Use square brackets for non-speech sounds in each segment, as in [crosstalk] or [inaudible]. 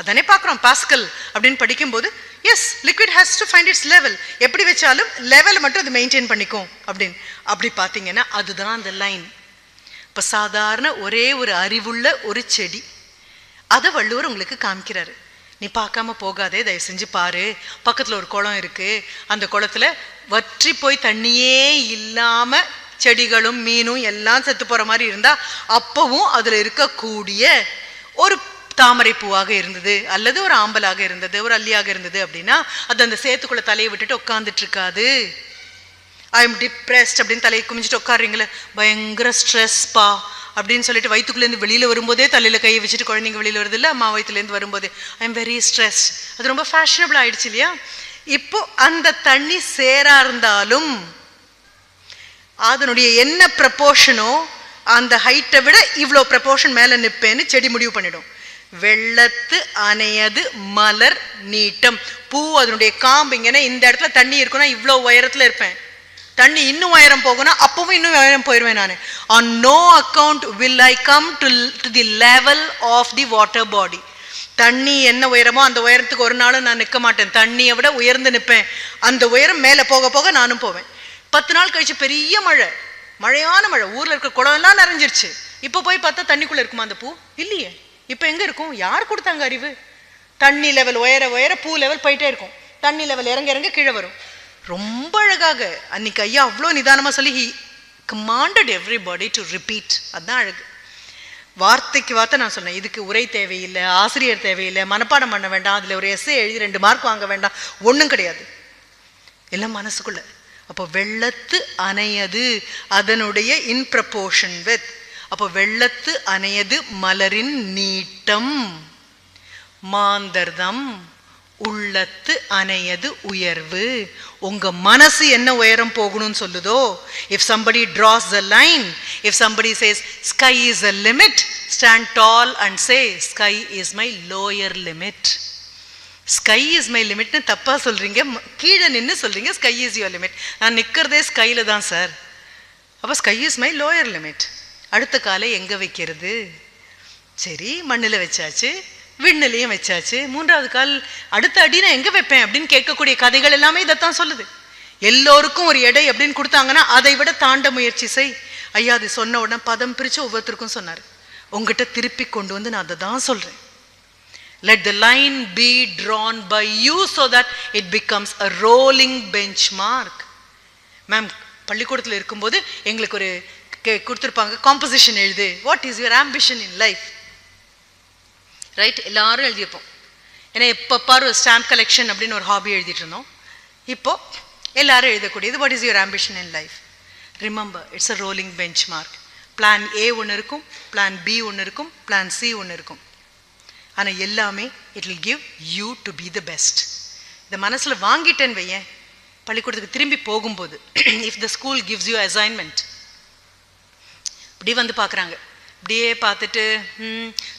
அதானே பார்க்குறோம் பாஸ்கல் அப்படின்னு படிக்கும்போது as liquid has to find its level எப்படி வச்சாலும் லெவல் மட்டும் அது மெயின்டைன் பண்ணிக்கும் அப்படின்னு. அப்படி பார்த்தீங்கன்னா அதுதான் அந்த லைன் இப்போ சாதாரண ஒரே ஒரு அறிவுள்ள ஒரு செடி. அதை வள்ளுவர் உங்களுக்கு காமிக்கிறாரு. நீ பார்க்காம போகாதே தயவு செஞ்சு பாரு. பக்கத்தில் ஒரு குளம் இருக்குது அந்த குளத்துல வற்றி போய் தண்ணியே இல்லாமல் செடிகளும் மீனும் எல்லாம் செத்து போகிற மாதிரி இருந்தால் அப்பவும் அதில் இருக்கக்கூடிய ஒரு தாமரை பூவாக இருந்தது அல்லது ஒரு ஆம்பலாக இருந்தது ஒரு அல்லியாக இருந்தது அப்படின்னா அது அந்த சேத்துக்குள்ள தலையை விட்டுட்டு உட்காந்துட்டு இருக்காது. ஐ எம் டிப்ரெஸ்ட் அப்படின்னு தலையை குமிஞ்சிட்டு உட்காருங்களே பயங்கர ஸ்ட்ரெஸ்ப்பா அப்படின்னு சொல்லிட்டு வயிற்றுக்குள்ளேருந்து வெளியில் வரும்போதே தலையில் கையை வச்சுட்டு குழந்தைங்க வெளியில் வருது இல்லை அம்மா வயிற்றுலேருந்து வரும்போதே. ஐ எம் வெரி ஸ்ட்ரெஸ் அது ரொம்ப ஃபேஷனபிள் ஆயிடுச்சு இல்லையா? இப்போ அந்த தண்ணி சேரா இருந்தாலும் அதனுடைய என்ன ப்ரப்போர்ஷனோ அந்த ஹைட்டை விட இவ்வளோ ப்ரப்போர்ஷன் மேலே நிற்பேன்னு செடி முடிவு பண்ணிடும். வெள்ளத்து அணையது மலர் நீட்டம். பூ அதனுடைய காம்பு இங்கன்னா இந்த இடத்துல தண்ணி இருக்குன்னா இவ்வளோ உயரத்தில் இருப்பேன். தண்ணி இன்னும் உயரம் போகணும் அப்பவும் இன்னும் உயரம் போயிடுவேன் நான். On no account will I come to to the level of the water body தண்ணி என்ன உயரமோ அந்த உயரத்துக்கு ஒரு நாளும் நான் நிற்க மாட்டேன். தண்ணியை விட உயர்ந்து நிற்பேன். அந்த உயரம் மேலே போக போக நானும் போவேன். பத்து நாள் கழிச்சு பெரிய மழை. மழையான மழை. ஊரில் இருக்க குளம்லாம் நிறைஞ்சிருச்சு. இப்போ போய் பார்த்தா தண்ணிக்குள்ளே இருக்குமா அந்த பூ? இல்லையே. இப்போ எங்கே இருக்கும்? யார் கொடுத்தாங்க அறிவு? தண்ணி லெவல் உயர உயர பூ லெவல் போயிட்டே இருக்கும். தண்ணி லெவல் இறங்க இறங்க கீழே வரும். ரொம்ப அழகாக அன்னைக்கு ஐயா அவ்வளோ நிதானமாக சொல்லி he commanded everybody to repeat அதுதான் அழகு. வார்த்தைக்கு வார்த்தை நான் சொன்னேன். இதுக்கு உரை தேவையில்லை ஆசிரியர் தேவையில்லை மனப்பாடம் பண்ண வேண்டாம் அதில் ஒரு எஸ்ஏ எழுதி ரெண்டு மார்க் வாங்க வேண்டாம். ஒன்றும் கிடையாது. எல்லாம் மனசுக்குள்ள. அப்போ வெள்ளத்து அணையது அதனுடைய இன் ப்ரப்போர்ஷன் வித் அப்போ வெள்ளத்து அணையது மலரின் நீட்டம். மாந்தர்தம் உள்ளத்து அணையது உயர்வு. உங்க மனசு என்ன உயரம் போகணும்னு சொல்லுதோ if somebody draws the line if somebody says sky is a limit stand tall and say sky is my lower limit sky is my லிமிட்னு தப்பாக சொல்கிறீங்க கீழே நின்று சொல்கிறீங்க ஸ்கை இஸ் யுவர் லிமிட் நான் நிற்கிறதே ஸ்கையில் தான் சார் அப்போ sky is my lower limit அடுத்த காலை எங்கே வைக்கிறது? சரி மண்ணில் வச்சாச்சு விண்ணிலையும் வச்சாச்சு. மூன்றாவது கால் அடுத்த அடி நான் எங்கே வைப்பேன் அப்படின்னு கேட்கக்கூடிய கதைகள் எல்லாமே இதைத்தான் சொல்லுது. எல்லோருக்கும் ஒரு எடை அப்படின்னு கொடுத்தாங்கன்னா அதை விட தாண்ட முயற்சி செய். ஐயா அது சொன்ன உடனே பதம் பிரித்து ஒவ்வொருத்தருக்கும் சொன்னார். உங்ககிட்ட திருப்பி கொண்டு வந்து நான் அதை தான் சொல்கிறேன் let the line be drawn by you so that it becomes a rolling benchmark ma'am பள்ளிக்கூடத்தில் இருக்கும்போது எங்களுக்கு ஒரு கொடுத்திருப்பாங்க. காம்போசிஷன் எழுது. What is your ambition in life right எல்லாரும் எழுதியிருப்போம். ஏன்னா எப்போ பாரு ஸ்டாம்ப் கலெக்ஷன் அப்படின்னு ஒரு ஹாபி எழுதிட்டு இருந்தோம். இப்போ எல்லாரும் எழுதக்கூடியது what is your ambition in life remember it's a rolling benchmark plan A ஒன்று இருக்கும் பிளான் பி ஒன்று இருக்கும் பிளான் சி ஒன்று இருக்கும். ஆனால் எல்லாமே it will give you to be the best இந்த மனசில் வாங்கிட்டேன்னு வையேன். பள்ளிக்கூடத்துக்கு திரும்பி போகும்போது if the school gives you assignment இப்படி வந்து பார்க்குறாங்க. இப்படியே பார்த்துட்டு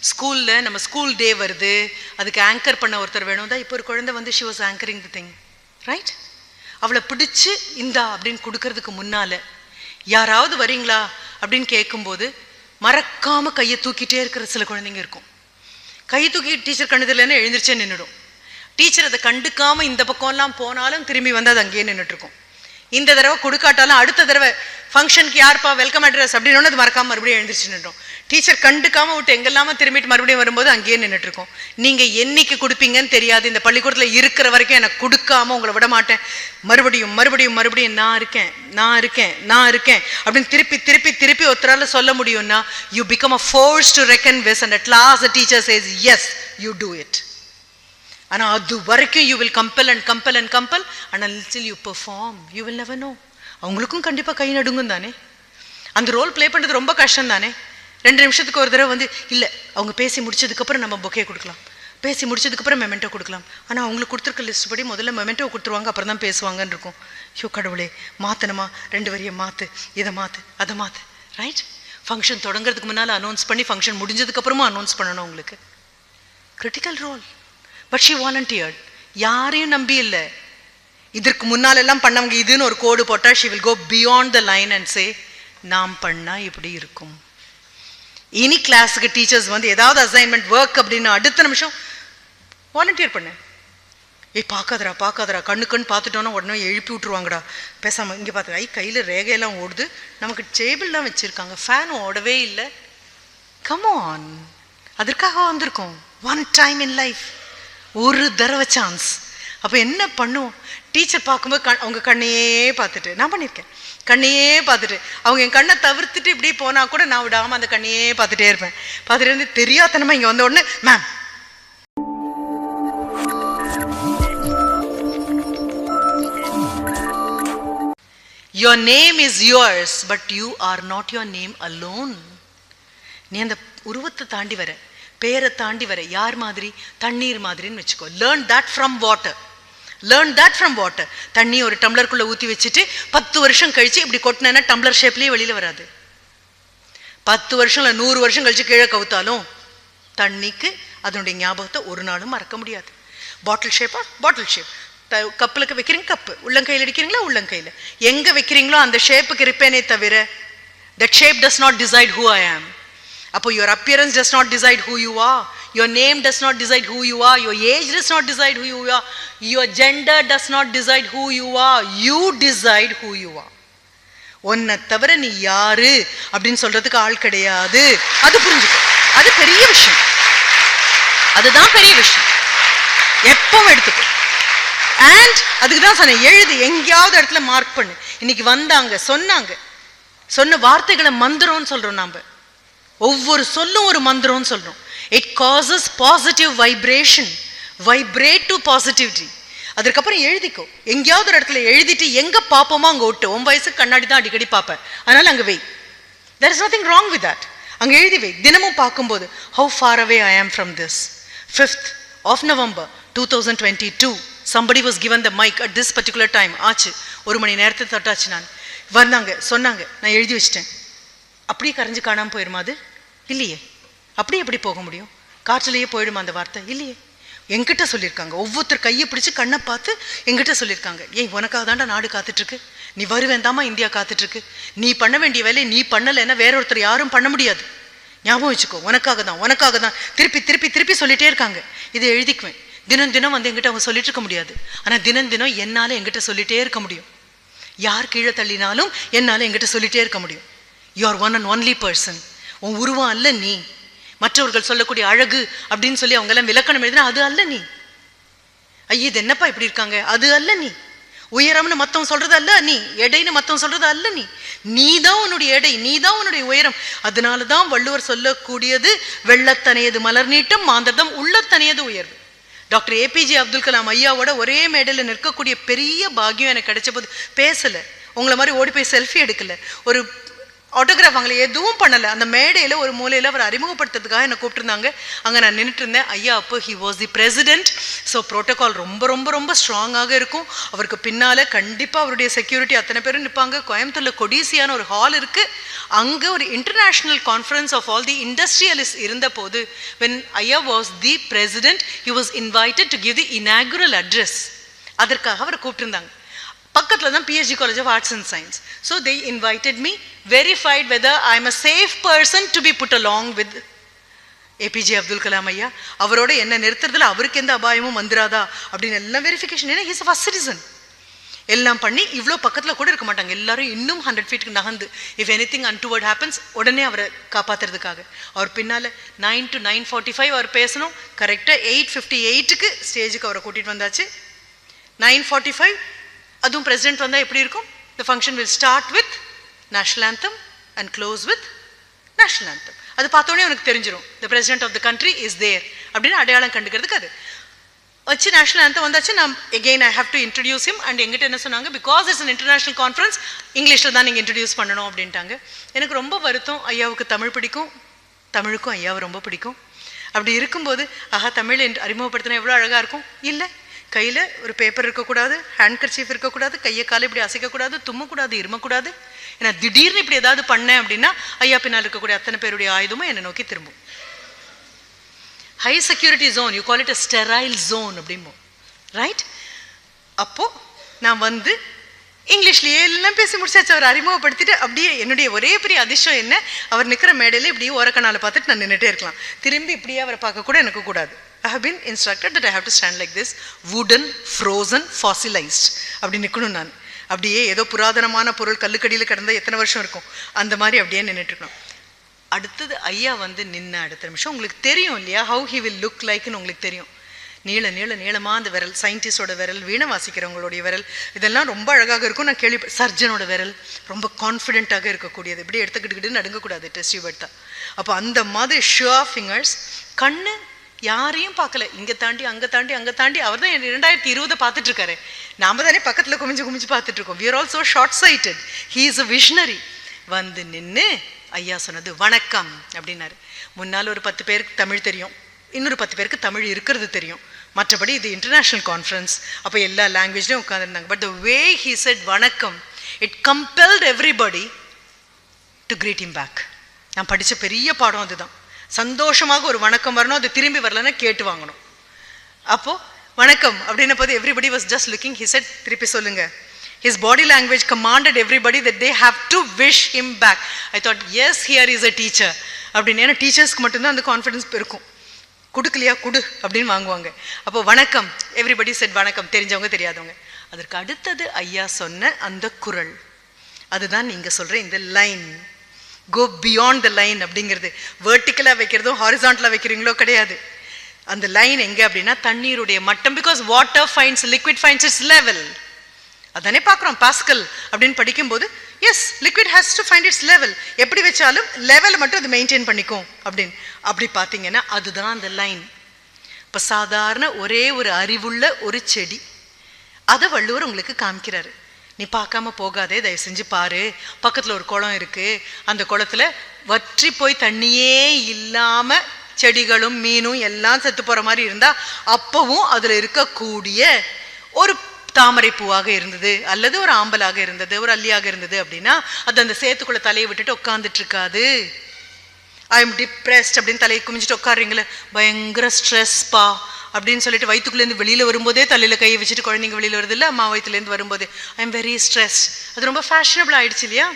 ஸ்கூலில் நம்ம ஸ்கூல் டே வருது. அதுக்கு ஆங்கர் பண்ண ஒருத்தர் வேணும் தான் இப்போ ஒரு குழந்தை வந்து she was anchoring the thing right அவளை பிடிச்சு இந்தா அப்படின்னு கொடுக்கறதுக்கு முன்னால யாராவது வரீங்களா? அப்படின்னு கேட்கும்போது மறக்காம கையை தூக்கிட்டே இருக்கிற சில குழந்தைங்க இருக்கும். கையை தூக்கி டீச்சர் கண்டுதலன்னு எழுந்திரிச்சே நின்றுடும் டீச்சர் அதை கண்டுக்காமல் இந்த பக்கம்லாம் போனாலும் திரும்பி வந்து அது அங்கேயே நின்றுட்டு இருக்கும். இந்த தடவை கொடுக்காட்டாலும் அடுத்த தடவை ஃபங்க்ஷனுக்கு யார்ப்பா வெல்கம் அட்ரஸ் அப்படின்னு அது மறக்காம மறுபடியும் எழுந்திரிச்சு நின்றோம். டீச்சர் கண்டுக்காம விட்டு எங்கெல்லாம திரும்பிட்டு மறுபடியும் வரும்போது அங்கேயே நின்றுட்டு இருக்கோம் நீங்க என்னைக்கு கொடுப்பீங்கன்னு தெரியாது. இந்த பள்ளிக்கூடத்தில் இருக்கிற வரைக்கும் எனக்கு கொடுக்காம உங்களை விட மாட்டேன். மறுபடியும் மறுபடியும் மறுபடியும் நான் இருக்கேன் நான் இருக்கேன் நான் இருக்கேன் அப்படின்னு திருப்பி திருப்பி திருப்பி ஒருத்தரால சொல்ல முடியும்னா you become a force to reckon with and at last teacher says yes you do it ஆனால் அது வரைக்கும் you will compel and compel and compel and until you perform you will never know அவங்களுக்கும் கண்டிப்பாக கை நடுங்கும் தானே? அந்த role play பண்ணுறது ரொம்ப கஷ்டம் தானே? ரெண்டு நிமிஷத்துக்கு ஒரு தடவை வந்து இல்லை அவங்க பேசி முடிச்சதுக்கப்புறம் நம்ம பொக்கே கொடுக்கலாம். பேசி முடிச்சதுக்கப்புறம் மெமெண்டோ கொடுக்கலாம். ஆனால் அவங்களுக்கு கொடுத்துருக்க லிஸ்ட் படி முதல்ல மெமெண்டோ கொடுத்துருவாங்க அப்புறம் தான் பேசுவாங்கன்னு இருக்கும். ஐயோ கடவுளே மாற்றணுமா ரெண்டு வரியை மாற்று இதை மாற்று அதை மாற்று ரைட் ஃபங்க்ஷன் தொடங்குறதுக்கு முன்னால் அனௌன்ஸ் பண்ணி ஃபங்க்ஷன் முடிஞ்சதுக்கப்புறமா அனௌன்ஸ் பண்ணணும் உங்களுக்கு. Critical role but she volunteered யாரையும் நம்பி இல்லை. இதற்கு முன்னாலெல்லாம் பண்ணவங்க இதுன்னு ஒரு கோடு போட்டால் she will go beyond the line and say நாம் பண்ணால் இப்படி இருக்கும். இனி கிளாஸுக்கு டீச்சர்ஸ் வந்து ஏதாவது அசைன்மெண்ட் ஒர்க் அப்படின்னு அடுத்த நிமிஷம் வாலண்டியர் பண்ணேன் ஏய் பார்க்காதடா பார்க்காதடா. கண்ணு கண் பார்த்துட்டோன்னா உடனே எழுப்பி விட்ருவாங்கடா பேசாமல் இங்கே பார்த்து ஐ கையில் ரேகையெல்லாம் ஓடுது. நமக்கு டேபிள்லாம் வச்சுருக்காங்க. ஃபேன் ஓடவே இல்லை. கம் ஆன் அதற்காக வந்திருக்கோம். ஒன் டைம் இன் லைஃப் ஒரு தடவை சான்ஸ் அப்போ என்ன பண்ணுவோம்? டீச்சர் பார்க்கும்போது கண் அவங்க கண்ணையே பார்த்துட்டு நான் பண்ணியிருக்கேன். கண்ணையே பார்த்துட்டு அவங்க என் கண்ணை தவிர்த்துட்டு இப்படி போனால் கூட நான் விடாமல் அந்த கண்ணையே பார்த்துட்டே இருப்பேன். பார்த்துட்டு இருந்து தெரியாதனமா இங்கே வந்த உடனே ma'am your name is yours but you are not your name alone நீ அந்த உருவத்தை தாண்டி வர. பேரை தாண்டி வர யார் மாதிரி? தண்ணீர் மாதிரின்னு வச்சுக்கோ. Learn that from water learn that from water தண்ணி ஒரு டம்ளருக்குள்ளே ஊற்றி வச்சுட்டு பத்து வருஷம் கழித்து இப்படி கொட்டினேன்னா டம்ளர் ஷேப்லேயே வெளியில் வராது. பத்து வருஷம் இல்லை நூறு வருஷம் கழித்து கீழே கவுத்தாலும் தண்ணிக்கு அதனுடைய ஞாபகத்தை ஒரு நாளும் மறக்க முடியாது. பாட்டில் ஷேப்பா பாட்டில் ஷேப் கப்பிலுக்கு வைக்கிறீங்க? கப்பு. உள்ளங்கையில் அடிக்கிறீங்களா உள்ளங்கையில். எங்கே வைக்கிறீங்களோ அந்த ஷேப்புக்கு இருப்பேனே தவிர that shape does not decide who I am அப்போ your appearance does not decide who you are your name does not decide who you are your age does not decide who you are your gender does not decide who you are you decide who you are உன்னை தவிர நீ யாரு அப்படின்னு சொல்றதுக்கு ஆள் கிடையாது. அது புரிஞ்சுக்கோ. அது பெரிய விஷயம். அதுதான் பெரிய விஷயம். எப்பவும் எடுத்துக்கோ. அண்ட் அதுக்கு தான் சொன்னேன் எழுது எங்கேயாவது இடத்துல மார்க் பண்ணு. இன்னைக்கு வந்தாங்க சொன்னாங்க. சொன்ன வார்த்தைகளை மந்திரம்னு சொல்றோம் நாம. ஒவ்வொரு சொல்லும் ஒரு மந்திரம்னு சொல்கிறோம் it causes positive vibration vibrate to positivity அதுக்கப்புறம் எழுதிக்கோ. எங்கேயாவது ஒரு இடத்துல எழுதிட்டு எங்கே பார்ப்போமோ அங்கே விட்டு உன் வயசுக்கு கண்ணாடி தான் அடிக்கடி பார்ப்பேன் அதனால் அங்கே வை. There is nothing wrong with that அங்கே எழுதி வை. தினமும் பார்க்கும்போது how far away I am from this fifth of November two thousand twenty two somebody was given the mike at this particular time ஆச்சு. ஒரு மணி நேரத்தை தொட்டாச்சு நான். வந்தாங்க. சொன்னாங்க. நான் எழுதி வச்சிட்டேன். அப்படியே கரைஞ்சு காணாமல் போயிடுமா அது? இல்லையே. அப்படியே எப்படி போக முடியும்? காற்றுலேயே போயிடுமா அந்த வார்த்தை? இல்லையே. என்கிட்ட சொல்லியிருக்காங்க. ஒவ்வொருத்தர் கையை பிடிச்சு கண்ணை பார்த்து என்கிட்ட சொல்லியிருக்காங்க. ஏய் உனக்காக தாண்டா நாடு காத்துட்ருக்கு. நீ வருவேந்தாமா இந்தியா காத்துட்ருக்கு. நீ பண்ண வேண்டிய வேலையை நீ பண்ணலைன்னா வேற ஒருத்தர் யாரும் பண்ண முடியாது. ஞாபகம் வச்சுக்கோ. உனக்காக தான் உனக்காக தான். திருப்பி திருப்பி திருப்பி சொல்லிட்டே இருக்காங்க. இதை எழுதிக்குவேன். தினம் தினம் வந்து எங்கிட்ட அவங்க சொல்லிட்டு இருக்க முடியாது. ஆனால் தினம் தினம் என்னால் எங்கிட்ட சொல்லிட்டே இருக்க முடியும். யார் கீழே தள்ளினாலும் என்னால் எங்கிட்ட சொல்லிட்டே இருக்க முடியும். You are one and only person உன் உருவம் அல்ல நீ. மற்றவர்கள் சொல்லக்கூடிய அழகு அப்படின்னு சொல்லி அவங்க எல்லாம் விளக்கணம் எழுதினா அது அல்ல நீ. ஐய இது என்னப்பா இப்படி இருக்காங்க? அது அல்ல நீ. உயரம்னு மத்தவன் சொல்றது அல்ல நீ. எடைன்னு மத்தவன் சொல்றது அல்ல நீ. நீ தான் உன்னுடைய எடை நீ தான் உன்னுடைய உயரம். அதனால தான் வள்ளுவர் சொல்லக்கூடியது வெள்ளத்தனையது மலர் நீட்டம் மாந்தர்தம் உள்ளத்தனையது உயர்வு. டாக்டர் ஏபிஜே அப்துல் கலாம் ஐயாவோட ஒரே மேடையில் நிற்கக்கூடிய பெரிய பாகியம் எனக்கு கிடைச்ச போது பேசலை. உங்களை மாதிரி ஓடி போய் செல்ஃபி எடுக்கல. ஒரு ஆட்டோகிராஃப் அவங்களை எதுவும் பண்ணலை. அந்த மேடையில் ஒரு மூலையில் அவர் அறிமுகப்படுத்துறதுக்காக என்னை கூப்பிட்டுருந்தாங்க. அங்கே நான் நின்றுட்டு இருந்தேன் ஐயா அப்போ he was the president so protocol ரொம்ப ரொம்ப ரொம்ப ஸ்ட்ராங்காக இருக்கும். அவருக்கு பின்னால் கண்டிப்பாக அவருடைய செக்யூரிட்டி அத்தனை பேரும் நிற்பாங்க கோயம்புத்தூரில் கொடிசியான ஒரு ஹால் இருக்குது அங்கே ஒரு international conference of all the industrialist இருந்தபோது வென் ஐயா was the president he was invited to give the inaugural address அதற்காக அவரை கூப்பிட்டுருந்தாங்க. பக்கத்தில் தான் PhD college of arts and science so they invited me verified whether I am a safe person to be put along with APJ Abdul Kalam ஐயா அவரோட என்ன நிறுத்துறதுல அவருக்கு எந்த அபாயமும் வந்துராதா அப்படின்னு எல்லாம் வெரிஃபிகேஷன் ஏன்னா ஹிஸ் ஃபஸ்ட் சிட்டிசன் எல்லாம் பண்ணி இவ்வளோ பக்கத்தில் கூட இருக்க மாட்டாங்க. எல்லாரும் இன்னும் ஹண்ட்ரட் ஃபீட்டுக்கு நகர்ந்து if any thing untoward happens உடனே அவரை காப்பாற்றுறதுக்காக அவர் பின்னால் nine to nine forty five அவர் பேசணும். கரெக்டாக எயிட் ஃபிஃப்டி எயிட்டுக்கு ஸ்டேஜுக்கு அவரை கூட்டிகிட்டு வந்தாச்சு. நைன் ஃபார்ட்டி ஃபைவ் அதுவும் பிரசிடென்ட் வந்தால் எப்படி இருக்கும்? The function will start with national anthem and close with national anthem அது பார்த்தோன்னே உனக்கு தெரிஞ்சிடும் the president of the country is there அப்படின்னு அடையாளம் கண்டுக்கிறதுக்கு அது. வச்சு நேஷனல் ஆந்தம் வந்தாச்சு நான் again I have to introduce him and எங்கிட்ட என்ன சொன்னாங்க? Because it's an international conference இங்கிலீஷில் தான் நீங்கள் இன்ட்ரடியூஸ் பண்ணணும் அப்படின்ட்டாங்க. எனக்கு ரொம்ப வருத்தம். ஐயாவுக்கு தமிழ் பிடிக்கும். தமிழுக்கும் ஐயாவை ரொம்ப பிடிக்கும். அப்படி இருக்கும்போது ஆஹா தமிழ் அறிமுகப்படுத்தினா எவ்வளோ அழகாக இருக்கும்? இல்லை. கையில் ஒரு பேப்பர் இருக்கக்கூடாது ஹேண்ட்கர்ச்சீஃப் இருக்கக்கூடாது கையை காலை இப்படி அசைக்கக்கூடாது தும்மக்கூடாது இருமக்கூடாது. ஏன்னா திடீர்னு இப்படி ஏதாவது பண்ணேன் அப்படின்னா ஐயா பின்னால் இருக்கக்கூடிய அத்தனை பேருடைய ஆயுதமும் என்னை நோக்கி திரும்பும். High security zone you call it a sterile zone அப்படிம்போம். Right அப்போது நான் வந்து இங்கிலீஷ்லேயே எல்லாம் பேசி முடிச்சாச்சு. அவர் அறிமுகப்படுத்திட்டு அப்படியே என்னுடைய ஒரே பெரிய அதிர்ஷ்டம் என்ன? அவர் நிற்கிற மேடையில் இப்படியே ஓரக்கணால் பார்த்துட்டு நான் நின்றுட்டே இருக்கலாம். திரும்பி இப்படியே அவரை பார்க்கக்கூட எனக்கு கூடாது. I have been instructed that I have to stand like this wooden frozen fossilized. அப்படி நிற்கணும் நான். அப்படியே ஏதோ புராதனமான பொருள் கல்லுக்கடியில் கிடந்த எத்தனை வருஷம் இருக்கும்? அந்த மாதிரி அப்படியே நின்றுட்டு இருக்கணும் அடுத்தது ஐயா வந்து நின்ன அடுத்த நிமிஷம். உங்களுக்கு தெரியும் இல்லையா? ஹவு ஹி வில் லுக் லைக்னு உங்களுக்கு தெரியும். நீள நீள நீளமாக அந்த விரல் சயின்டிஸ்டோட விரல் வீணை வாசிக்கிறவங்களுடைய விரல். இதெல்லாம் ரொம்ப அழகாக இருக்கும். நான் கேள்வி சர்ஜனோட விரல். ரொம்ப கான்ஃபிடென்ட்டாக இருக்கக்கூடியது. இப்படி எடுத்துக்கிட்டுக்கிட்டு நடுங்கக்கூடாது டெஸ்ட் டியூப் எடுத்தா. அப்போ அந்த மாதிரி ஷுவா ஃபிங்கர்ஸ் கண்ணு யாரையும் பார்க்கல. இங்கே தாண்டி அங்கே தாண்டி அங்கே தாண்டி. அவர் தான் ரெண்டாயிரத்தி இருபதை பார்த்துட்டு இருக்காரு நாம தானே பக்கத்தில் குமிஞ்சு குமிஞ்சு பார்த்துட்டு இருக்கோம் we're also short sighted he is a visionary வந்து நின்று ஐயா சொன்னது வணக்கம் அப்படின்னாரு. முன்னால் ஒரு பத்து பேருக்கு தமிழ் தெரியும். இன்னொரு பத்து பேருக்கு தமிழ் இருக்கிறது தெரியும். மற்றபடி இது இன்டர்நேஷ்னல் கான்ஃபரன்ஸ் அப்போ எல்லா லாங்குவேஜ்லையும் உட்காந்துருந்தாங்க but the way he said வணக்கம் it compelled everybody to greet him back நான் படித்த பெரிய பாடம் அதுதான். சந்தோஷமாக ஒரு வணக்கம் வரணும் அது திரும்பி வரலன்னா கேட்டு வாங்கணும். அப்போ வணக்கம் அப்படின்ன போது everybody was just looking he said திருப்பி சொல்லுங்க. His body language commanded everybody that they have to wish him back I thought yes here is a teacher அப்படின்னு ஏன்னா டீச்சர்ஸ்க்கு மட்டும்தான் அந்த கான்ஃபிடன்ஸ் இருக்கும். கொடுக்கலையா குடு அப்படின்னு வாங்குவாங்க. அப்போ வணக்கம். எவ்ரிபடி செட் வணக்கம். தெரிஞ்சவங்க தெரியாதவங்க. அதற்கு அடுத்தது ஐயா சொன்ன அந்த குரல். அதுதான் நீங்க சொல்கிற இந்த line go beyond the line அப்படிங்கிறது. வேர்ட்டிக்கலாக வைக்கிறதும் ஹாரிசான்டலாக வைக்கிறீங்களோ கிடையாது. அந்த லைன் எங்கே அப்படின்னா தண்ணீருடைய மட்டம். Because water finds liquid finds its level அதானே பார்க்குறோம் பாஸ்கல் அப்படின்னு படிக்கும்போது yes liquid has to find its level எப்படி வச்சாலும் லெவலை மட்டும் அது மெயின்டைன் பண்ணிக்கும் அப்படின்னு. அப்படி பார்த்தீங்கன்னா அதுதான் அந்த லைன் இப்போ சாதாரண ஒரே ஒரு அறிவுள்ள ஒரு செடி அதை வள்ளுவர் உங்களுக்கு காமிக்கிறாரு. நீ பார்க்காம போகாதே தயவு செஞ்சு பாரு. பக்கத்தில் ஒரு குளம் இருக்கு. அந்த குளத்துல வற்றி போய் தண்ணியே இல்லாமல் செடிகளும் மீனும் எல்லாம் செத்து போகிற மாதிரி இருந்தால் அப்பவும் அதில் இருக்கக்கூடிய ஒரு தாமரை பூவாக இருந்தது அல்லது ஒரு ஆம்பலாக இருந்தது ஒரு அல்லியாக இருந்தது அப்படின்னா அது அந்த சேத்துக்குள்ள தலையை விட்டுட்டு உட்காந்துட்டு இருக்காது. ஐ எம் டிப்ரெஸ்ட் அப்படின்னு தலையை குமிஞ்சிட்டு உட்காடுறீங்களே பயங்கர ஸ்ட்ரெஸ்ப்பா அப்படின்னு சொல்லிட்டு வயிற்றுக்குள்ளேருந்து வெளியில் வரும்போதே தலையில் கையை வச்சுட்டு குழந்தைங்க வெளியில் வருது இல்லை அம்மா வயிற்றுலேருந்து வரும்போதே. ஐ எம் வெரி ஸ்ட்ரெஸ் அது ரொம்ப ஃபேஷனபிள் ஆயிடுச்சு இல்லையா?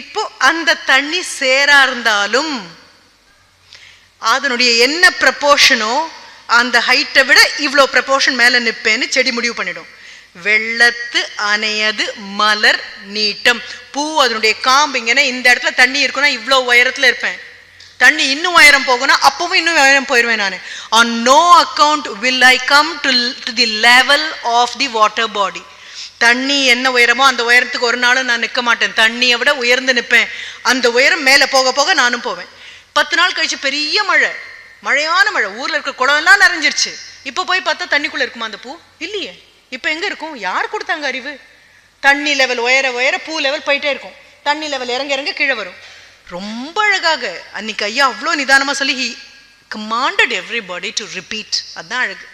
இப்போ அந்த தண்ணி சேரா இருந்தாலும் அதனுடைய என்ன ப்ரப்போர்ஷனோ அந்த ஹைட்டை விட இவ்வளோ ப்ரப்போர்ஷன் மேலே நிற்பேன்னு செடி முடிவு பண்ணிடும். வெள்ளத்து அணையது மலர் நீட்டம். பூ அதனுடைய காம்பு இங்கன்னா இந்த இடத்துல தண்ணி இருக்குன்னா இவ்வளோ உயரத்தில் இருப்பேன். தண்ணி இன்னும் உயரம் போகணும் அப்பவும் இன்னும் உயரம் போயிடுவேன் நான். On no account will I come to to the level of the water body தண்ணி என்ன உயரமோ அந்த உயரத்துக்கு ஒரு நாளும் நான் நிற்க மாட்டேன். தண்ணியை விட உயர்ந்து நிற்பேன். அந்த உயரம் மேலே போக போக நானும் போவேன். பத்து நாள் கழிச்சு பெரிய மழை. மழையான மழை. ஊரில் இருக்க குளம்லாம் நிறைஞ்சிருச்சு. இப்போ போய் பார்த்தா தண்ணிக்குள்ளே இருக்குமா அந்த பூ? இல்லையே. இப்போ எங்கே இருக்கும்? யார் கொடுத்தாங்க அறிவு? தண்ணி லெவல் உயர உயர பூ லெவல் போயிட்டே இருக்கும். தண்ணி லெவல் இறங்க இறங்க கீழே வரும். ரொம்ப அழகாக அன்னைக்கு ஐயா அவ்வளோ நிதானமாக சொல்லி he commanded everybody to repeat அதுதான் அழகு.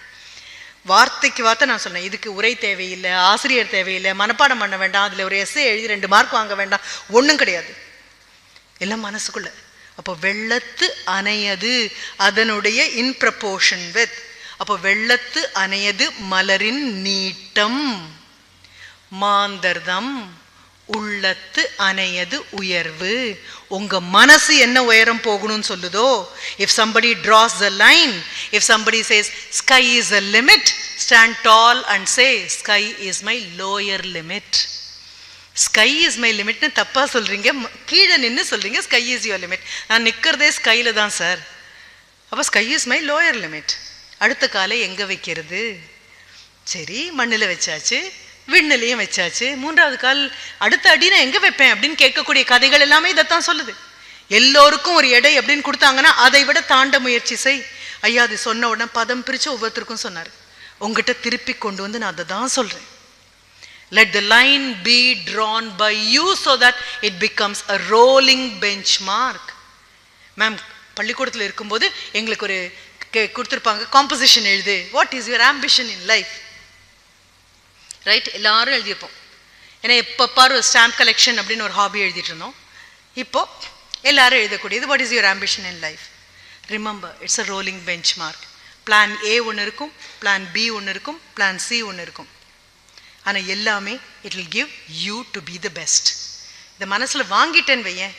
வார்த்தைக்கு வார்த்தை நான் சொன்னேன் இதுக்கு உரை தேவையில்லை ஆசிரியர் தேவையில்லை மனப்பாடம் பண்ண வேண்டாம் அதில் ஒரு எஸ்ஏ எழுதி ரெண்டு மார்க் வாங்க வேண்டாம் ஒன்றும் கிடையாது. எல்லாம் மனசுக்குள்ள. அப்போ வெள்ளத்து அணையது அதனுடைய இன் ப்ரப்போர்ஷன் வித் அப்போ வெள்ளத்து அணையது மலரின் நீட்டம் மாந்தர்தம் உள்ளத்து அணையது உயர்வு. உங்க மனசு என்ன உயரம் போகணும்னு சொல்லுதோ? If somebody draws the line if somebody says sky is a limit stand tall and say sky is my lower limit sky is my லிமிட்னு தப்பாக சொல்கிறீங்க கீழே நின்று சொல்கிறீங்க ஸ்கை இஸ் யுவர் லிமிட் நான் நிற்கிறதே ஸ்கையில் தான் சார் அப்போ sky is my lower limit அடுத்த காலை எங்கே வைக்கிறது? சரி மண்ணில் வச்சாச்சு. விண்ணிலையும் வச்சாச்சு. மூன்றாவது கால் அடுத்த அடி நான் எங்க வைப்பேன்? அப்படின்னு கேட்கக்கூடிய கதைகள் எல்லாமே இதைத்தான் சொல்லுது. எல்லோருக்கும் ஒரு எடை அப்படின்னு கொடுத்தாங்கன்னா அதை விட தாண்ட முயற்சி செய். ஐயா அது சொன்ன உடனே பதம் பிரிச்சு ஒவ்வொருத்தருக்கும் சொன்னார். உங்ககிட்ட திருப்பி கொண்டு வந்து நான் அதை தான் சொல்றேன். The line be drawn by you so that it becomes a rolling benchmark ma'am பள்ளிக்கூடத்தில் இருக்கும்போது எங்களுக்கு ஒரு கே- கொடுத்திருப்பாங்க காம்போசிஷன் எழுது. What is your ambition in life right எல்லாரும் எழுதியிருப்போம். ஏன்னா எப்போ பாரு ஸ்டாம்ப் கலெக்ஷன் அப்படின்னு ஒரு ஹாபி எழுதிட்டு இருந்தோம். இப்போ எல்லாரும் எழுதக்கூடியது what is your ambition in life remember it's a rolling benchmark plan A ஒன்று இருக்கும் பிளான் பி ஒன்று இருக்கும் பிளான் சி ஒன்று இருக்கும். ஆனால் எல்லாமே it will give you to be the best இந்த மனசில் வாங்கிட்டேன்னு வையேன்.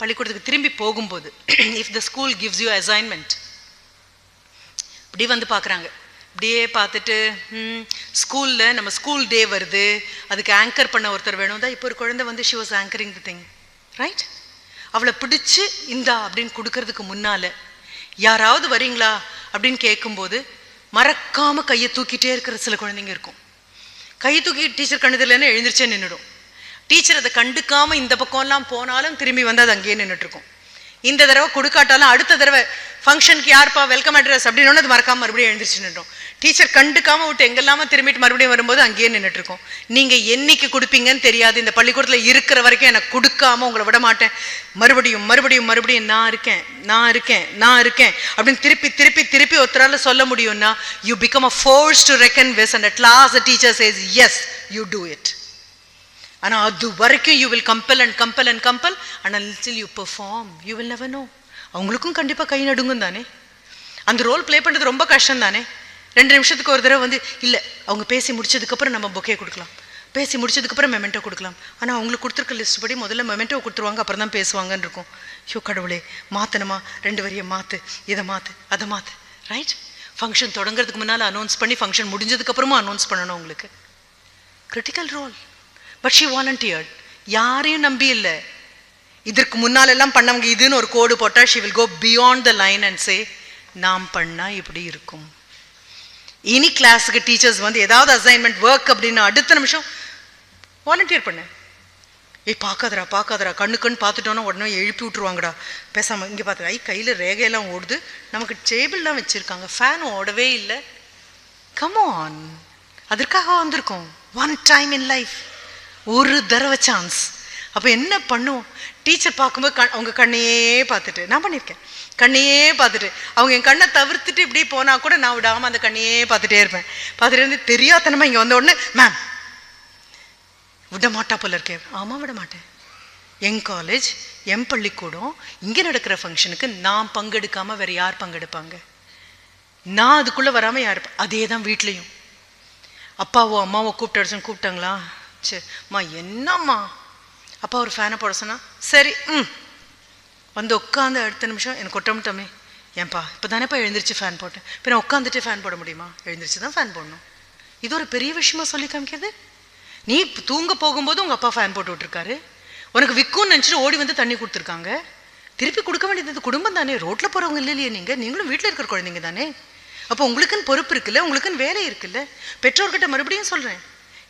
பள்ளிக்கூடத்துக்கு திரும்பி போகும்போது if the school gives you assignment இப்படி வந்து பார்க்குறாங்க. அப்படியே பார்த்துட்டு ஸ்கூலில் நம்ம ஸ்கூல் டே வருது. அதுக்கு ஆங்கர் பண்ண ஒருத்தர் வேணும் தான் இப்போ ஒரு குழந்தை வந்து she was anchoring the thing right அவளை பிடிச்சு இந்தா அப்படின்னு கொடுக்கறதுக்கு முன்னால யாராவது வரீங்களா? அப்படின்னு கேட்கும்போது மறக்காமல் கையை தூக்கிட்டே இருக்கிற சில குழந்தைங்க இருக்கும். கையை தூக்கி டீச்சர் கண்டுதில்லைன்னு எழுந்திரிச்சே நின்றுடும் டீச்சர் அதை கண்டுக்காமல் இந்த பக்கம்லாம் போனாலும் திரும்பி வந்து அது அங்கேயே நின்றுட்டுருக்கும் இந்த தடவை கொடுக்காட்டாலும் அடுத்த தடவை ஃபங்க்ஷனுக்கு யார்ப்பா வெல்கம் அட்ரஸ் அப்படின்னு அது மறக்காம மறுபடியும் எழுந்திரிச்சு நின்றோம். டீச்சர் கண்டுக்காம விட்டு எங்கெல்லாம திரும்பிட்டு மறுபடியும் வரும்போது அங்கேயே நின்றுட்டு இருக்கோம் நீங்க என்னைக்கு கொடுப்பீங்கன்னு தெரியாது. இந்த பள்ளிக்கூடத்தில் இருக்கிற வரைக்கும் எனக்கு கொடுக்காம உங்களை விட மாட்டேன். மறுபடியும் மறுபடியும் மறுபடியும் நான் இருக்கேன் நான் இருக்கேன் நான் இருக்கேன் அப்படின்னு திருப்பி திருப்பி திருப்பி ஒருத்தரால சொல்ல முடியும்னா you become a force to reckon with and at last teacher says yes you do it ஆனால் அது வரைக்கும் you will compel and compel and compel ஆனால் little you perform you will never know அவங்களுக்கும் கண்டிப்பாக கை நடுங்கும் தானே? அந்த ரோல் ப்ளே பண்ணுறது ரொம்ப கஷ்டம் தானே? ரெண்டு நிமிஷத்துக்கு ஒரு தடவை வந்து இல்லை அவங்க பேசி முடிச்சதுக்கப்புறம் நம்ம பொக்கே கொடுக்கலாம். பேசி முடிச்சதுக்கப்புறம் மெமெண்டோ கொடுக்கலாம். ஆனால் அவங்களுக்கு கொடுத்துருக்க லிஸ்ட் படி முதல்ல மெமெண்டோ கொடுத்துருவாங்க அப்புறம் தான் பேசுவாங்கன்னு இருக்கும். ஐயோ கடவுளே மாற்றணுமா ரெண்டு வரியை மாற்று இதை மாற்று அதை மாற்று ரைட் ஃபங்க்ஷன் தொடங்குறதுக்கு முன்னால் அனௌன்ஸ் பண்ணி ஃபங்க்ஷன் முடிஞ்சதுக்கப்புறமா அனௌன்ஸ் பண்ணணும் உங்களுக்கு. Critical role but she volunteered யாரையும் நம்பி இல்லை. இதற்கு முன்னால் எல்லாம் பண்ணவங்க இதுன்னு ஒரு கோடு போட்டால் she will go beyond the line and say நாம் பண்ணால் இப்படி இருக்கும். இனி கிளாஸுக்கு டீச்சர்ஸ் வந்து ஏதாவது அசைன்மெண்ட் ஒர்க் அப்படின்னு அடுத்த நிமிஷம் வாலண்டியர் பண்ணேன் ஏய் பார்க்காதடா பார்க்காதடா. கண்ணு கண் பார்த்துட்டோன்னா உடனே எழுப்பி விட்ருவாங்கடா பேசாமல் இங்கே பார்த்து ஐ கையில் ரேகையெல்லாம் ஓடுது. நமக்கு டேபிள்லாம் வச்சுருக்காங்க. ஃபேன் ஓடவே இல்லை. கம் ஆன் அதற்காக வந்திருக்கோம். ஒன் டைம் இன் லைஃப் ஒரு தடவை சான்ஸ் அப்போ என்ன பண்ணுவோம் டீச்சர் பார்க்கும்போது கண் அவங்க கண்ணையே பார்த்துட்டு நான் பண்ணியிருக்கேன். கண்ணையே பார்த்துட்டு அவங்க என் கண்ணை தவிர்த்துட்டு இப்படி போனால் கூட நான் விடாமல் அந்த கண்ணையே பார்த்துட்டே இருப்பேன். பார்த்துட்டு இருந்து தெரியாதனமா இங்கே வந்த உடனே மேம் விட மாட்டா போல இருக்கேன் ஆமாம் விட மாட்டேன். என் காலேஜ் என் பள்ளிக்கூடம் இங்கே நடக்கிற ஃபங்க்ஷனுக்கு நான் பங்கெடுக்காமல் வேற யார் பங்கெடுப்பாங்க? நான் அதுக்குள்ளே வராமல் யார் அதே தான் வீட்லேயும். அப்பாவோ அம்மாவோ கூப்பிட்டு அடிச்சோன்னு கூப்பிட்டாங்களா? சரி அம்மா என்னம்மா? அப்பா ஒரு ஃபேனை போட சொன்னா சரி ம். வந்து உட்காந்து அடுத்த நிமிஷம் எனக்கு கொட்டமிட்டோமே ஏன்பா இப்போ தானேப்பா எழுந்திரிச்சு ஃபேன் போட்டேன். இப்போ நான் உட்காந்துட்டு ஃபேன் போட முடியுமா? எழுந்திரிச்சு தான் ஃபேன் போடணும். இது ஒரு பெரிய விஷயமா சொல்லி காமிக்கிறது? நீ தூங்க போகும்போது உங்கள் அப்பா ஃபேன் போட்டு விட்டுருக்காரு. உனக்கு விற்கும்னு நினச்சிட்டு ஓடி வந்து தண்ணி கொடுத்துருக்காங்க. திருப்பி கொடுக்க வேண்டியது குடும்பம் தானே? ரோட்டில் போகிறவங்க இல்லையே நீங்கள் நீங்களும் வீட்டில் இருக்கிற குழந்தைங்க தானே? அப்போ உங்களுக்குன்னு பொறுப்பு இருக்குல்ல? உங்களுக்குன்னு வேலை இருக்குல்ல? பெற்றோர்கிட்ட மறுபடியும் சொல்கிறேன்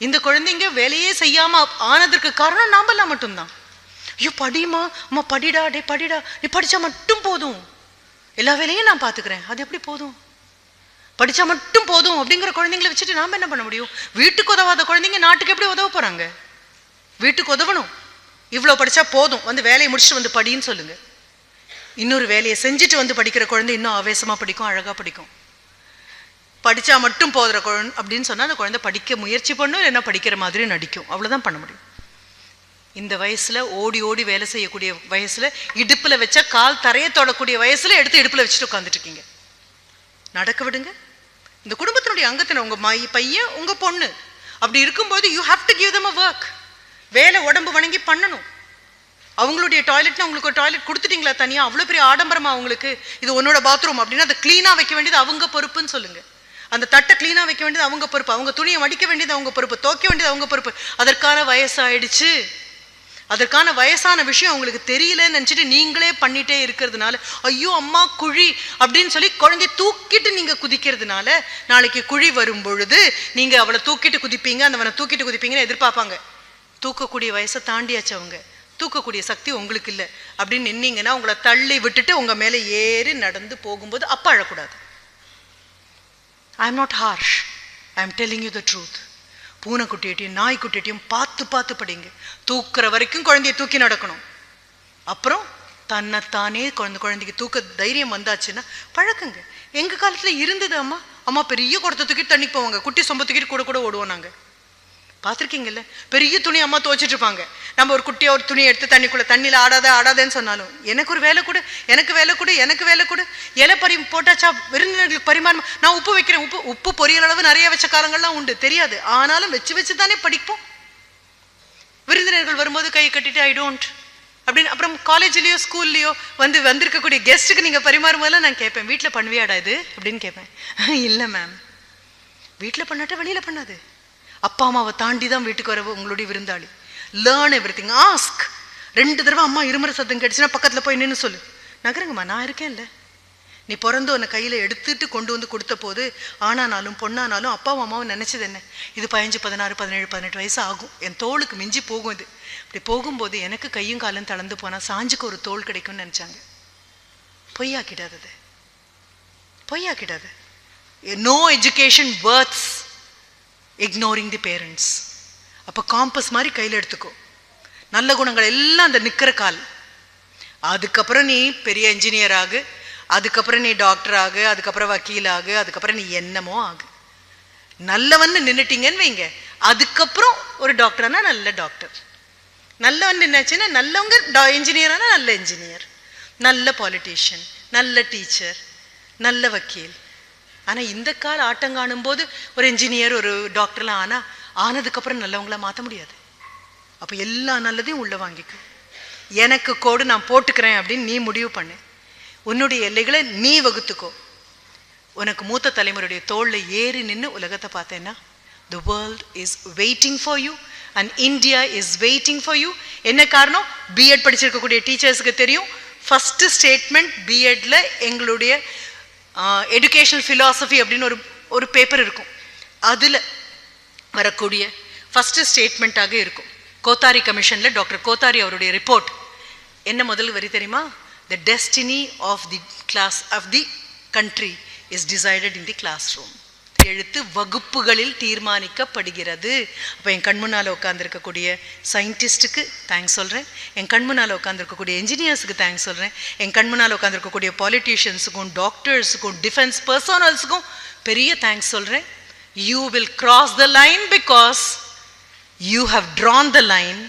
இந்த குழந்தைங்க வேலையே செய்யாமல் ஆனதற்கு காரணம் நாமெல்லாம் மட்டும்தான். ஐயோ படிமா அம்மா படிடா டே படிடா. நீ படிச்சா மட்டும் போதும். எல்லா வேலையும் நான் பார்த்துக்கிறேன் அது எப்படி போதும்? படிச்சா மட்டும் போதும் அப்படிங்கிற குழந்தைங்களை வச்சுட்டு நாம் என்ன பண்ண முடியும்? வீட்டுக்கு உதவாத குழந்தைங்க நாட்டுக்கு எப்படி உதவ போகிறாங்க வீட்டுக்கு உதவணும். இவ்வளோ படித்தா போதும். வந்து வேலையை முடிச்சுட்டு வந்து படின்னு சொல்லுங்க. இன்னொரு வேலையை செஞ்சுட்டு வந்து படிக்கிற குழந்தை இன்னும் ஆவேசமாக படிக்கும் அழகாக படிக்கும். படித்தா மட்டும் போதுற குழந்தை அப்படின்னு சொன்னால் அந்த குழந்தை படிக்க முயற்சி பண்ணும் இல்லைன்னா படிக்கிற மாதிரி நடிக்கும். அவ்வளோதான் பண்ண முடியும். இந்த வயசில் ஓடி ஓடி வேலை செய்யக்கூடிய வயசில் இடுப்பில் வச்சா கால் தரையை தொடக்கூடிய வயசில் எடுத்து இடுப்பில் வச்சுட்டு உட்காந்துட்டு இருக்கீங்க. நடக்க விடுங்க. இந்த குடும்பத்தினுடைய அங்கத்தினர் உங்கள் மை பையன் உங்கள் பொண்ணு அப்படி இருக்கும்போது you have to give them a work வேலை உடம்பு வணங்கி பண்ணணும். அவங்களுடைய டாய்லெட்னா உங்களுக்கு ஒரு டாய்லெட் கொடுத்துட்டீங்களா தனியாக அவ்வளோ பெரிய ஆடம்பரமாக அவங்களுக்கு. இது உன்னோட பாத்ரூம் அப்படின்னா அதை க்ளீனாக வைக்க வேண்டியது அவங்க பொறுப்புன்னு சொல்லுங்கள் அந்த தட்டை க்ளீனாக வைக்க வேண்டியது அவங்க பொறுப்பு. அவங்க துணியை மடிக்க வேண்டியது அவங்க பொறுப்பு. துவைக்க வேண்டியது அவங்க பொறுப்பு. அதற்கான வயசாயிடுச்சு. அதற்கான வயசான விஷயம் அவங்களுக்கு தெரியலன்னு நினச்சிட்டு நீங்களே பண்ணிட்டே இருக்கிறதுனால ஐயோ அம்மா குழி அப்படின்னு சொல்லி குழந்தைய தூக்கிட்டு நீங்கள் குதிக்கிறதுனால நாளைக்கு குழி வரும் பொழுது நீங்கள் அவளை தூக்கிட்டு குதிப்பீங்க அந்தவனை தூக்கிட்டு குதிப்பீங்கன்னு எதிர்பார்ப்பாங்க. தூக்கக்கூடிய வயசை தாண்டியாச்சு அவங்க. தூக்கக்கூடிய சக்தி உங்களுக்கு இல்லை. அப்படின்னு நின்னீங்கன்னா உங்களை தள்ளி விட்டுட்டு உங்கள் மேலே ஏறி நடந்து போகும்போது அப்பா அழக்கூடாது. I am not harsh I am telling you the truth பூனைக்குட்டியிட்டையும் நாய்க்குட்டியிட்டையும் பார்த்து பார்த்து படிங்க. தூக்குற வரைக்கும் குழந்தைய தூக்கி நடக்கணும். அப்புறம் தன்னைத்தானே குழந்தை குழந்தைக்கு தூக்க தைரியம் வந்தாச்சுன்னா பழக்குங்க. எங்கள் காலத்தில் இருந்தது அம்மா. அம்மா பெரிய குடத்தை தூக்கிட்டு தண்ணிக்கு போவாங்க. குட்டி சொம்ப தூக்கிட்டு கூட கூட ஓடுவோம் நாங்கள் பார்த்துருக்கீங்கல்ல? பெரிய துணி அம்மா துவைச்சிட்டு இருப்பாங்க நம்ம ஒரு குட்டியாக ஒரு துணி எடுத்து தண்ணிக்குள்ளே தண்ணியில் ஆடாத ஆடாதேன்னு சொன்னாலும் எனக்கு ஒரு வேலை கொடு எனக்கு வேலை கொடு எனக்கு வேலை கொடு. இலை பரி போட்டாச்சா விருந்தினர்களுக்கு பரிமாறும் நான் உப்பு வைக்கிறேன். உப்பு உப்பு பொரியல் அளவு நிறைய வச்ச காலங்கள்லாம் உண்டு தெரியாது. ஆனாலும் வச்சு வச்சு தானே படிப்போம். விருந்தினர்கள் வரும்போது கை கட்டிட்டு ஐ டோன்ட் அப்படின்னு அப்புறம் காலேஜ்லேயோ ஸ்கூல்லையோ வந்து வந்திருக்கக்கூடிய கெஸ்ட்டுக்கு நீங்கள் பரிமாறும்போதெல்லாம் நான் கேட்பேன் வீட்டில் பண்ணுவியாடா இது? அப்படின்னு கேட்பேன். [laughs] இல்லை மேம் வீட்டில் பண்ணாட்டா வெளியில் பண்ணாது. அப்பா அம்மாவை தாண்டி தான் வீட்டுக்கு வர உங்களுடைய விருந்தாளி. லேர்ன் எவ்ரி திங் ஆஸ்க் ரெண்டு தடவை அம்மா இருமுறை சத்தம் கிடைச்சுன்னா பக்கத்தில் போய் நின்று சொல்லு. நகருங்கம்மா நான் இருக்கேன்ல நீ பிறந்து உன்னை கையில் எடுத்துட்டு கொண்டு வந்து கொடுத்த போது ஆனானாலும் பொண்ணானாலும் அப்பாவும் அம்மாவும் நினச்சது என்ன? இது பதினஞ்சு பதினாறு பதினேழு பதினெட்டு வயசு ஆகும். என் தோளுக்கு மிஞ்சி போகும் இது. இப்படி போகும்போது எனக்கு கையும் காலும் தளர்ந்து போனால் சாஞ்சுக்கு ஒரு தோல் கிடைக்கும்னு நினச்சாங்க. பொய்யாக்கிடாதது. பொய்யாக்கிடாது. No education worths ignoring the parents அப்போ காம்பஸ் மாதிரி கையில் எடுத்துக்கோ. நல்ல குணங்கள் எல்லாம் அந்த நிற்கிற கால். அதுக்கப்புறம் நீ பெரிய இன்ஜினியர் ஆகு அதுக்கப்புறம் நீ டாக்டர் ஆகு அதுக்கப்புறம் வக்கீல் ஆகு அதுக்கப்புறம் நீ என்னமோ ஆகு. நல்லவன்னு நின்னுட்டீங்கன்னு வைங்க. அதுக்கப்புறம் ஒரு டாக்டர்னா நல்ல டாக்டர் நல்லவன் நின்னாச்சுன்னா நல்லவங்க இன்ஜினியரானா நல்ல இன்ஜினியர் நல்ல பாலிட்டிஷியன் நல்ல டீச்சர் நல்ல வக்கீல். ஆனா இந்த கால ஆட்டம் காணும்போது ஒரு இன்ஜினியர் ஒரு டாக்டர்லாம் ஆனா ஆனதுக்கப்புறம் நல்லவங்கள மாற்ற முடியாது. அப்போ எல்லா நல்லதையும் உள்ள வாங்கிக்கும். எனக்கு கோடு நான் போட்டுக்கிறேன் அப்படின்னு நீ முடிவு பண்ணு. உன்னுடைய எல்லைகளை நீ வகுத்துக்கோ. உனக்கு மூத்த தலைமுறையுடைய தோளில் ஏறி நின்று உலகத்தை பார்த்தேன்னா the world is waiting for you and India is waiting for you என்ன காரணம்? பிஎட் படிச்சிருக்கக்கூடிய டீச்சர்ஸுக்கு தெரியும். ஃபஸ்ட்டு ஸ்டேட்மெண்ட் பிஎட்டில் எங்களுடைய எஜுகேஷனல் ஃபிலாசபி அப்படின்னு ஒரு ஒரு பேப்பர் இருக்கும். அதில் வரக்கூடிய ஃபஸ்ட்டு ஸ்டேட்மெண்ட்டாக இருக்கும். கோத்தாரி கமிஷனில் டாக்டர் கோத்தாரி அவருடைய ரிப்போர்ட் என்ன முதல் வரி தெரியுமா? The destiny of the class of the country is decided in the classroom எழுத்து வகுப்புகளில் தீர்மானிக்கப்படுகிறது அப்போ என் கண்முன்னால் உட்காந்துருக்கக்கூடிய சயின்டிஸ்ட்டுக்கு தேங்க்ஸ் சொல்கிறேன் என் கண்முன்னால் உட்காந்துருக்கக்கூடிய என்ஜினியர்ஸுக்கு தேங்க்ஸ் சொல்கிறேன் என் கண்முன்னால் உட்காந்துருக்கக்கூடிய பாலிட்டிஷியன்ஸுக்கும் டாக்டர்ஸுக்கும் டிஃபென்ஸ் பர்சனல்ஸுக்கும் பெரிய தேங்க்ஸ் சொல்கிறேன் you will cross the line because you have drawn the line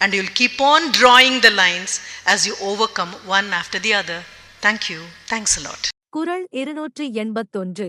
and you'll keep on drawing the lines as you overcome one after the other. Thank you. Thanks a lot. குரல் இருநூற்றி எண்பத்தொன்று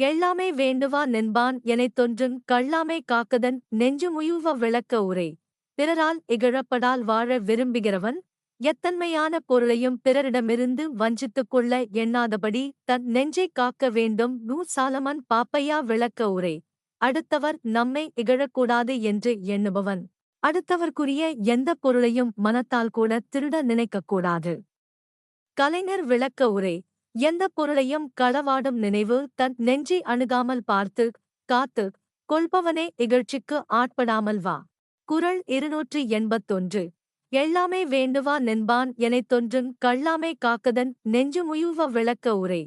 எல்லாமே வேண்டுவா நின்பான் எனத் தொன்றும் கள்ளாமை காக்கதன் நெஞ்சுமுயுவ விளக்க உரை. பிறரால் இகழப்படால் வாழ விரும்புகிறவன் எத்தன்மையான பொருளையும் பிறரிடமிருந்து வஞ்சித்துக் கொள்ள எண்ணாதபடி தன் நெஞ்சைக் காக்க வேண்டும் நூ சாலமன் பாப்பையா விளக்க உரை. அடுத்தவர் நம்மை இகழக்கூடாது என்று எண்ணுபவன். அடுத்தவர்க்குரிய எந்தப் பொருளையும் மனத்தால் கூட திருட நினைக்கக்கூடாது. கலைஞர் விளக்க உரை. எந்தப் பொருளையும் களவாடும் நினைவு தன் நெஞ்சை அணுகாமல் பார்த்து காத்து கொள்பவனே இகழ்ச்சிக்கு ஆட்படாமல் வா. குறள் இருநூற்றி எண்பத்தொன்று. எல்லாமே வேண்டுவா நின்பான் எனைத் தொன்றும் கள்ளாமே காக்கதன் நெஞ்சுமுயுவ விளக்க உரை.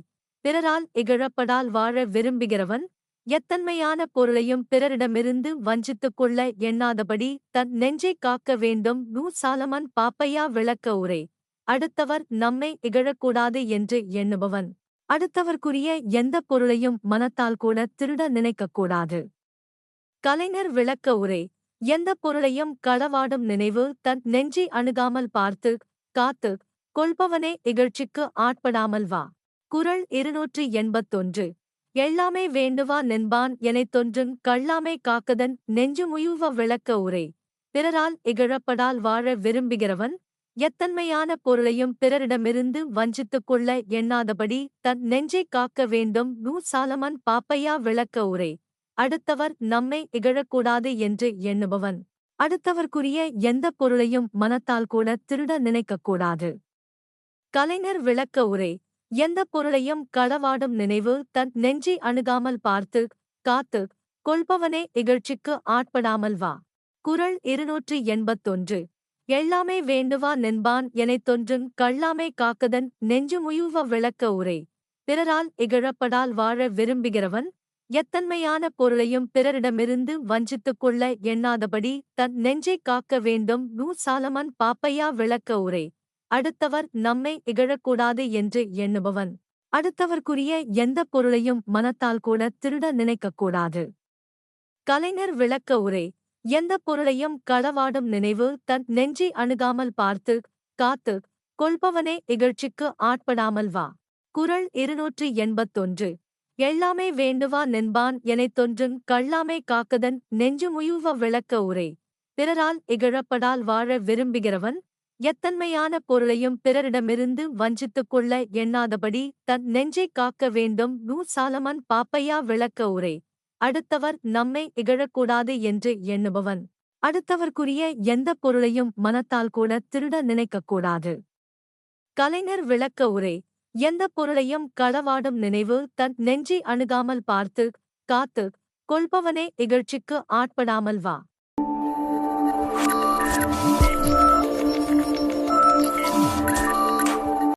பிறரால் இகழப்படால் வாழ விரும்புகிறவன் எத்தன்மையான பொருளையும் பிறரிடமிருந்து வஞ்சித்துக் கொள்ள எண்ணாதபடி தன் நெஞ்சைக் காக்க வேண்டும் நூ சாலமன் பாப்பையா விளக்க உரை. அடுத்தவர் நம்மை இகழக்கூடாது என்று எண்ணுபவன். அடுத்தவர்க்குரிய எந்தப் பொருளையும் மனத்தால் கூட திருட நினைக்கக்கூடாது. கலைஞர் விளக்க உரை. எந்தப் பொருளையும் களவாடும் நினைவு தன் நெஞ்சை அணுகாமல் பார்த்து காத்து கொள்பவனே இகழ்ச்சிக்கு ஆட்படாமல் வா. குரல் இருநூற்றி எண்பத்தொன்று. எல்லாமே வேண்டுவா நின்பான் எனைத் தொன்றும் கள்ளாமை காக்கதன் நெஞ்சுமுயுவ விளக்க உரை. பிறரால் இகழப்படால் வாழ விரும்புகிறவன் எத்தன்மையான பொருளையும் பிறரிடமிருந்து வஞ்சித்துக் கொள்ள எண்ணாதபடி தன் நெஞ்சை காக்க வேண்டும். நூ சாலமன் பாப்பையா விளக்க உரை. அடுத்தவர் நம்மை இகழக்கூடாது என்று எண்ணுபவன். அடுத்தவர்க்குரிய எந்தப் பொருளையும் மனத்தால் கூட திருட நினைக்கக்கூடாது கலைஞர் விளக்க உரை. எந்தப் பொருளையும் களவாடும் நினைவு தன் நெஞ்சை அணுகாமல் பார்த்து காத்து கொள்பவனே இகழ்ச்சிக்கு ஆட்படாமல் வா. குரல் இருநூற்றி எண்பத்தொன்று. எல்லாமே வேண்டுவா நின்பான் எனைத் தொன்றும் கள்ளாமை காக்கதன் நெஞ்சுமுயுவ விளக்க உரை. பிறரால் இகழப்படால் வாழ விரும்புகிறவன் எத்தன்மையான பொருளையும் பிறரிடமிருந்து வஞ்சித்துக் கொள்ள எண்ணாதபடி தன் நெஞ்சைக் காக்க வேண்டும் நூ சாலமன் பாப்பையா விளக்க உரை. அடுத்தவர் நம்மை இகழக்கூடாது என்று எண்ணுபவன். அடுத்தவர்க்குரிய எந்தப் பொருளையும் மனத்தால் கூட திருட நினைக்கக்கூடாது. கலைஞர் விளக்க உரை. எந்தப் பொருளையும் களவாடும் நினைவு தன் நெஞ்சை அணுகாமல் பார்த்து காத்து கொள்பவனே இகழ்ச்சிக்கு ஆட்படாமல் வா. குறள் இருநூற்றி எண்பத்தொன்று. எல்லாமே வேண்டுவா நின்பான் எனைத் தொன்றும் கள்ளாமை காக்கதன் நெஞ்சுமுயுவ விளக்க உரை. பிறரால் இகழப்படால் வாழ விரும்புகிறவன் எத்தன்மையான பொருளையும் பிறரிடமிருந்து வஞ்சித்துக் கொள்ள எண்ணாதபடி தன் நெஞ்சைக் காக்க வேண்டும் நூ சாலமன் பாப்பையா விளக்க உரை. அடுத்தவர் நம்மை இகழக்கூடாது என்று எண்ணுபவன். அடுத்தவர்க்குரிய எந்தப் பொருளையும் மனத்தால் கூட திருட நினைக்கக்கூடாது. கலைஞர் விளக்க உரை. எந்தப் பொருளையும் களவாடும் நினைவு தன் நெஞ்சி அணுகாமல் பார்த்து காத்து கொள்பவனே இகழ்ச்சிக்கு ஆட்படாமல் வா.